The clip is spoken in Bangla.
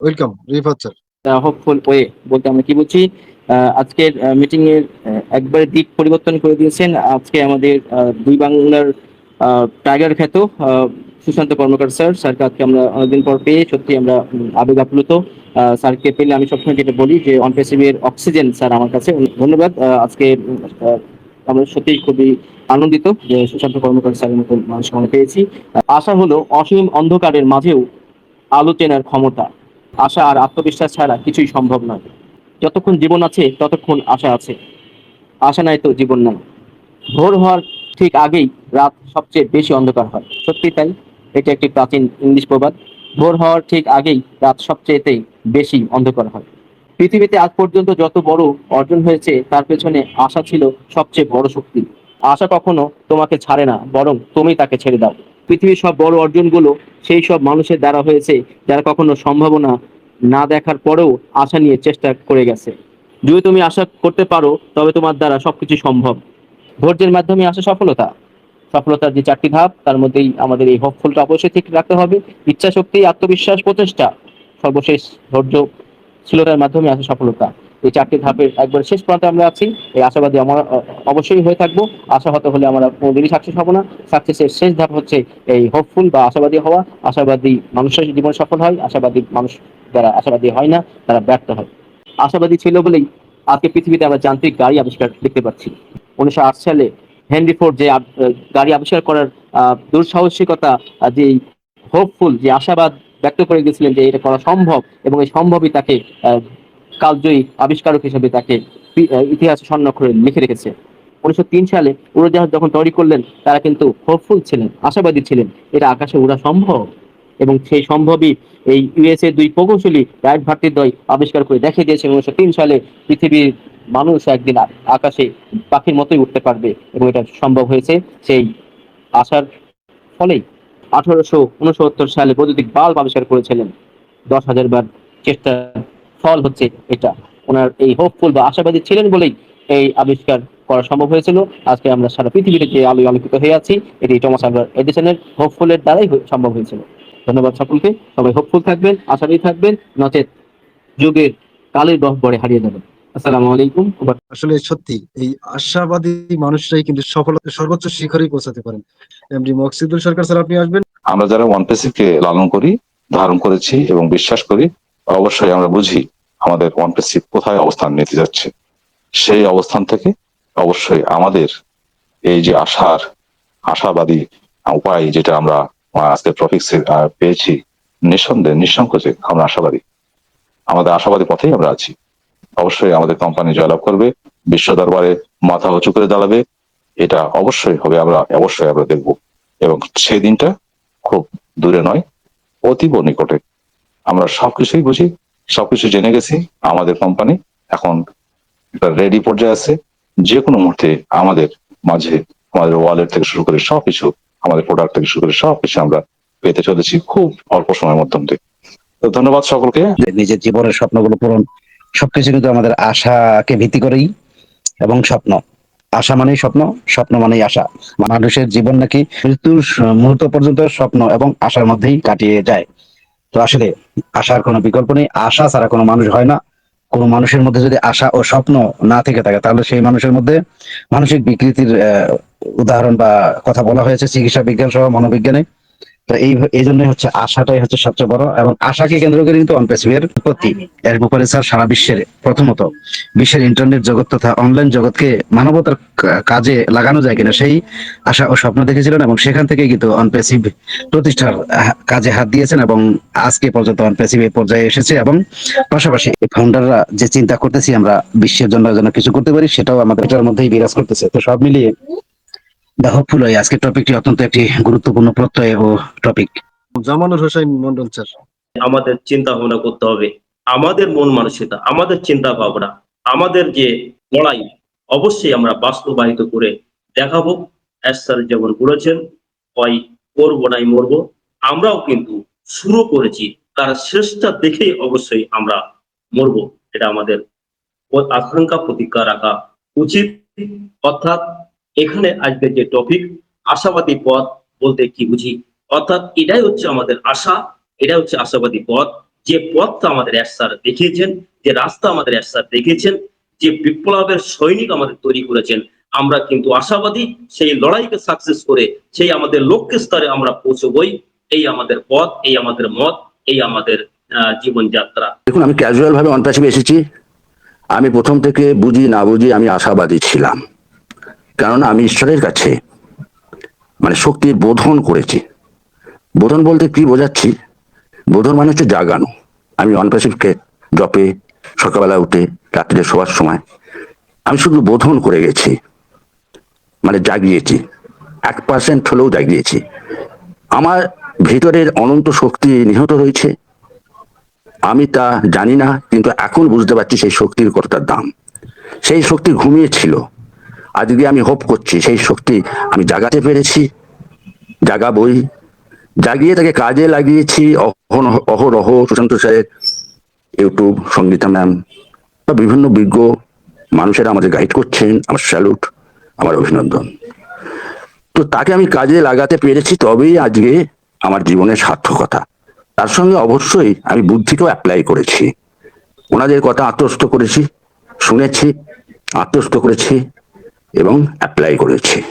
Welcome Rifat sir hopeful way বলতে আমরা কি বলছি আজকের মিটিং এর একবারে দিক পরিবর্তন করে দিয়েছেন। আজকে আমাদের দুই বাংলার টাইগার খ্যাত সুশান্ত কর্মকার স্যার স্যারকে আজকে আমরা অনেকদিন পর পেয়ে সত্যি আমরা আবেগ আপ্লুত। স্যারকে পেলে আমি সবসময় যেটা বলি যে অনপেসিভের অক্সিজেন স্যার আমার কাছে। ধন্যবাদ। আজকে আমরা সত্যি খুবই আনন্দিত যে সুশান্ত কর্মকার স্যারের মতো মানুষ পেয়েছি। আশা হলো অসীম অন্ধকারের মাঝেও আলো চেনার ক্ষমতা। আশা আর আত্মবিশ্বাস ছাড়া কিছুই সম্ভব নয়। যতক্ষণ জীবন আছে, ততক্ষণ আশা আছে। আশা নাই তো জীবন নাই। ভোর হওয়ার ঠিক আগেই রাত সবচেয়ে বেশি অন্ধকার হয়। সত্যি তাই, এটা একটি প্রাচীন ইংলিশ প্রবাদ। ভোর হওয়ার ঠিক আগেই রাত সবচেয়েতেই বেশি অন্ধকার হয়। পৃথিবীতে আজ পর্যন্ত যত বড় অর্জন হয়েছে, তার পেছনে আশা ছিল সবচেয়ে বড় শক্তি। আশা কখনো তোমাকে ছাড়ে না, বরং তুমি তাকে ছেড়ে দাও। পৃথিবীর সব বড় অর্জনগুলো সেই সব মানুষের দ্বারা হয়েছে, যারা কখনো সম্ভাবনা না দেখার পরেও আশা নিয়ে চেষ্টা করে গেছে। যদি তুমি আশা করতে পারো, তবে তোমার দ্বারা সবকিছু সম্ভব। ধৈর্যের মাধ্যমে আসে সফলতা। সফলতার যে চারটি ধাপ, তার মধ্যেই আমাদের এই হকফুলটা অবশ্যই ঠিক রাখতে হবে। ইচ্ছা শক্তি আত্মবিশ্বাস, প্রচেষ্টা, সর্বশেষ ধৈর্য শীলতার মাধ্যমে আসে সফলতা। এই চারটি ধাপের একবার শেষ প্রান্তে আমরা আছি। এই আশাবাদী আমরা অবশ্যই হয়ে থাকব। আশা হতে হলে আমরা কোনোদিনই সাকসেস হব না। সাকসেসের শেষ ধাপ হচ্ছে এই হোপফুল বা আশাবাদী হওয়া। আশাবাদী মানুষের জীবন সফল হয়। আশাবাদী মানুষ যারা আশাবাদী হয় না, তারা ব্যর্থ হয়। আশাবাদী ছিল বলেই আজকে পৃথিবীতে আমরা যান্ত্রিক গাড়ি আবিষ্কার দেখতে পাচ্ছি। উনিশশো আট সালে হেনরি ফোর্ড যে গাড়ি আবিষ্কার করার দুঃসাহসিকতা যে হোপফুল যে আশাবাদ ব্যক্ত করে গেছিলেন যে এটা করা সম্ভব এবং এই সম্ভবই তাকে কালজয়ী আবিষ্কারক হিসেবে তাকে ইতিহাসে স্বর্ণাক্ষরে লিখে রেখেছে। উনিশশো তিন সালে উড়োজাহাজ যখন তৈরি করলেন, তারা কিন্তু হোপফুল ছিলেন, আশাবাদী ছিলেন, এটা আকাশে উড়া সম্ভব? এবং সেই সম্ভবই এই ইউএসএ দুই প্রকৌশলী রাইট ভাতৃদ্বয় আবিষ্কার করে দেখিয়ে দিয়েছেন। উনিশশো তিন সালে পৃথিবীর মানুষ একদিন আকাশে পাখির মতোই উঠতে পারবে এবং এটা সম্ভব হয়েছে। সেই আশার ফলেই আঠারোশো উনসত্তর সালে বৈদ্যুতিক বাল্ব আবিষ্কার করেছিলেন। দশ হাজার বার চেষ্টার ফল হচ্ছে এটা। ওনার এই হোপফুল বা আশাবাদী ছিলেন বলেই এই আবিষ্কার করা সম্ভব হয়েছিল। আজকে আমরা সারা পৃথিবীতে যে আলোয় আলোকিত হয়ে আছি এটি টমাস আলভা এডিসনের হোপফুলের দ্বারাই সম্ভব হয়েছিল। ধন্যবাদ সকলকে। সবাই হোপফুল থাকবেন আশাবাদী থাকবেন। নচেত যুগের কালের গহ্বরে হারিয়ে যাবেন। আসসালামু আলাইকুম। আসলে সত্যি এই আশাবাদী মানুষরাই কিন্তু সফলতা সর্বোচ্চ শিখরেই পৌঁছাতে পারেন। এমডি মকসিদুল সরকার স্যার আপনি আসবেন? আমরা যারা ওয়ান কে লালন করি ধারণ করেছি এবং বিশ্বাস করি অবশ্যই আমরা বুঝি আমাদের ওয়ান কোথায় অবস্থান নিতে যাচ্ছে। সেই অবস্থান থেকে অবশ্যই আমাদের এই যে আশার, আশাবাদী উপায় যেটা আমরা আজকে টপিক্সে পেয়েছি, নিঃসন্দেহে, নিঃসংকোচে আমরা আশাবাদী। আমাদের আশাবাদী পথেই আমরা আছি। অবশ্যই আমাদের কোম্পানি জয়লাভ করবে, বিশ্ব দরবারে মাথা উঁচু করে দাঁড়াবে, এটা অবশ্যই হবে আমরা, অবশ্যই আমরা দেখব। এবং সেই দিনটা খুব দূরে নয়, অতীব নিকটে। আমরা সবকিছুই বুঝি, সবকিছু জেনে গেছি, আমাদের কোম্পানি এখন রেডি পর্যায়ে আছে। যে কোনো মুহূর্তে আমাদের মাঝে, আমাদের ওয়ালেট থেকে শুরু করে সবকিছু, আমাদের প্রোডাক্ট থেকে শুরু করে সবকিছু আমরা পেতে চলেছি খুব অল্প সময়ের মধ্যে। তো ধন্যবাদ সকলকে। নিজের জীবনের স্বপ্নগুলো পূরণ, সবকিছু কিন্তু আমাদের আশাকে ভিত্তি করেই এবং স্বপ্ন। আশা মানেই স্বপ্ন স্বপ্ন মানেই আশা। মানুষের জীবন নাকি মৃত্যুর মুহূর্ত পর্যন্ত স্বপ্ন এবং আশার মধ্যেই কাটিয়ে যায়। তো আসলে আশার কোনো বিকল্প নেই। আশা ছাড়া কোনো মানুষ হয় না। কোনো মানুষের মধ্যে যদি আশা ও স্বপ্ন না থেকে থাকে, তাহলে সেই মানুষের মধ্যে মানসিক বিকৃতির উদাহরণ বা কথা বলা হয়েছে। চিকিৎসা বিজ্ঞান সহ মনোবিজ্ঞানে। এই এই জন্যই হচ্ছে আশাটাই হচ্ছে সবচেয়ে বড় এবং আশাকে কেন্দ্র করে কিন্তু অনপেসিভের উৎপত্তি। এর ব্যাপারে স্যার সারা বিশ্বের প্রথমত বিশ্বের ইন্টারনেট জগৎ তথা অনলাইন জগৎকে মানবতার কাজে লাগানো যায় কিনা সেই আশা ও স্বপ্ন দেখেছিলেন এবং সেখান থেকে কিন্তু অনপেসিভ প্রতিষ্ঠার কাজে হাত দিয়েছেন এবং আজকে পর্যন্ত অনপেসিভ এই পর্যায়ে এসেছে এবং পাশাপাশি ফাউন্ডাররা যে চিন্তা করতেছি আমরা বিশ্বের জন্য যেন কিছু করতে পারি সেটাও আমাদের এটার মধ্যেই বিরাজ করতেছে। তো সব মিলিয়ে দা হোপফুল হয় আজকের টপিকটি অত্যন্ত একটি গুরুত্বপূর্ণ প্রত্যয় ও টপিক। জামানুর হোসাইন মন্ডল স্যার। আমাদের চিন্তা ভাবনা করতে হবে। আমাদের মন মানসিকতা আমাদের চিন্তা ভাবনা আমাদের যে লড়াই অবশ্যই আমরা বাস্তবায়িত করে দেখাবো। স্যার যেমন বলেছেন হয় করব নাই মরবো। আমরাও কিন্তু শুরু করেছি তার শেষটা দেখেই অবশ্যই আমরা মরবো। এটা আমাদের আকাঙ্ক্ষা প্রতিজ্ঞা রাখা উচিত। অর্থাৎ এখানে আজকে যে টপিক আশাবাদী পথ বলতে কি বুঝি? অর্থাৎ এটাই হচ্ছে আমাদের আশা এটা হচ্ছে আশাবাদী পথ। যে পথটা আমাদের স্যার দেখিয়েছেন, যে রাস্তা আমাদের স্যার দেখিয়েছেন, যে বিপ্লবের সৈনিক আমাদের তৈরি করেছেন, আমরা কিন্তু আশাবাদী, সেই লড়াইকে সাকসেস করে, সেই আমাদের লক্ষ্য স্তরে আমরা পৌঁছবই। এই আমাদের পথ, এই আমাদের মত, এই আমাদের জীবনযাত্রা। দেখুন, আমি ক্যাজুয়াল ভাবে অনপ্যাসিভে এসেছি। আমি প্রথম থেকে বুঝি, না বুঝি, আমি আশাবাদী ছিলাম। কারণ আমি ঈশ্বরের কাছে মানে শক্তির বোধন করেছি। বোধন বলতে কি বোঝাচ্ছি? বোধন মানে হচ্ছে জাগানো। আমি অনপ্যাসিভকে জপে, সকালবেলা উঠে রাত্রে শোয়ার সময়, আমি শুধু বোধন করে গেছি। মানে জাগিয়েছি। এক পার্সেন্ট হলেও জাগিয়েছি। আমার ভিতরের অনন্ত শক্তি নিহত রয়েছে। আমি তা জানি না, কিন্তু এখন বুঝতে পারছি সেই শক্তির কতটা দাম। সেই শক্তি ঘুমিয়েছিল। আজকে আমি হোপ করছি, সেই শক্তি আমি জাগাতে পেরেছি, জাগাবই। জাগিয়ে তাকে কাজে লাগিয়েছি অহরহ সুশান্ত স্যারের ইউটিউব সঙ্গীতা ম্যাম। বা বিভিন্ন বিজ্ঞ মানুষেরা আমাদের গাইড করছেন, আমার স্যালুট আমার অভিনন্দন। তো তাকে আমি কাজে লাগাতে পেরেছি তবেই আজকে আমার জীবনের সার্থকতা। তার সঙ্গে অবশ্যই আমি বুদ্ধিকেও অ্যাপ্লাই করেছি। ওনাদের কথা আত্মস্থ করেছি, শুনেছি, আত্মস্থ করেছি। এবং অ্যাপ্লাই করেছি।